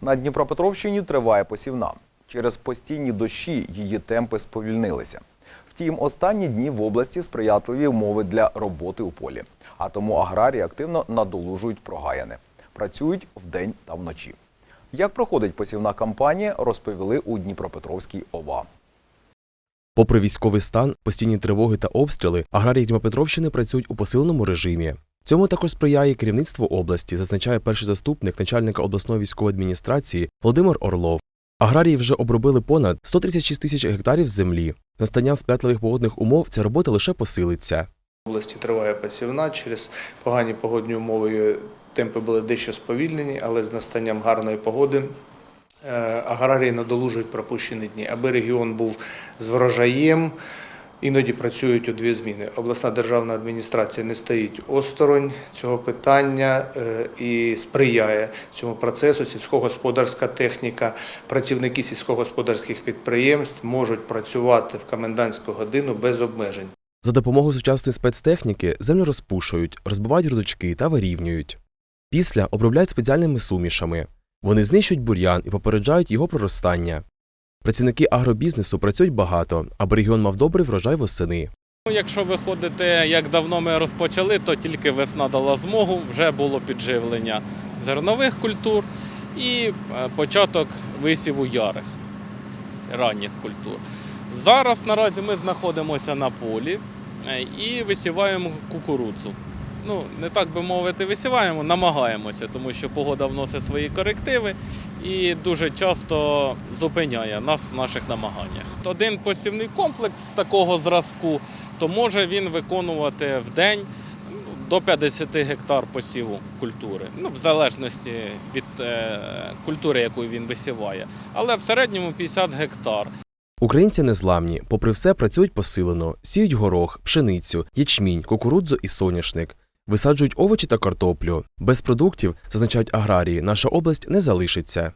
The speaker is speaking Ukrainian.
На Дніпропетровщині триває посівна. Через постійні дощі її темпи сповільнилися. Втім, останні дні в області сприятливі умови для роботи у полі. А тому аграрії активно надолужують прогаяни. Працюють вдень та вночі. Як проходить посівна кампанія, розповіли у Дніпропетровській ОВА. Попри військовий стан, постійні тривоги та обстріли, аграрії Дніпропетровщини працюють у посиленому режимі. Цьому також сприяє керівництво області, зазначає перший заступник начальника обласної військової адміністрації Володимир Орлов. Аграрії вже обробили понад 136 тисяч гектарів землі. З настанням сприятливих погодних умов ця робота лише посилиться. В області триває посівна. Через погані погодні умови темпи були дещо сповільнені, але з настанням гарної погоди е, аграрії надолужують пропущені дні. Аби регіон був з врожаєм, іноді працюють у дві зміни. Обласна державна адміністрація не стоїть осторонь цього питання е, і сприяє цьому процесу. Сільськогосподарська техніка, працівники сільськогосподарських підприємств можуть працювати в комендантську годину без обмежень. За допомогою сучасної спецтехніки землю розпушують, розбивають грудочки та вирівнюють. Після обробляють спеціальними сумішами. Вони знищують бур'ян і попереджають його проростання. Працівники агробізнесу працюють багато, аби регіон мав добрий врожай восени. Ну, Якщо виходити, як давно ми розпочали, то тільки весна дала змогу, вже було підживлення зернових культур і е, початок висіву ярих ранніх культур. Зараз наразі ми знаходимося на полі е, і висіваємо кукурудзу. Ну, не так би мовити, висіваємо, намагаємося, тому що погода вносить свої корективи і дуже часто зупиняє нас в наших намаганнях. Один посівний комплекс такого зразку, то може він виконувати в день ну, до 50 гектар посіву культури, ну в залежності від е, культури, яку він висіває. Але в середньому 50 гектар. Українці незламні, попри все, працюють посилено, сіють горох, пшеницю, ячмінь, кукурудзу і соняшник. Висаджують овочі та картоплю. Без продуктів, зазначають аграрії, наша область не залишиться.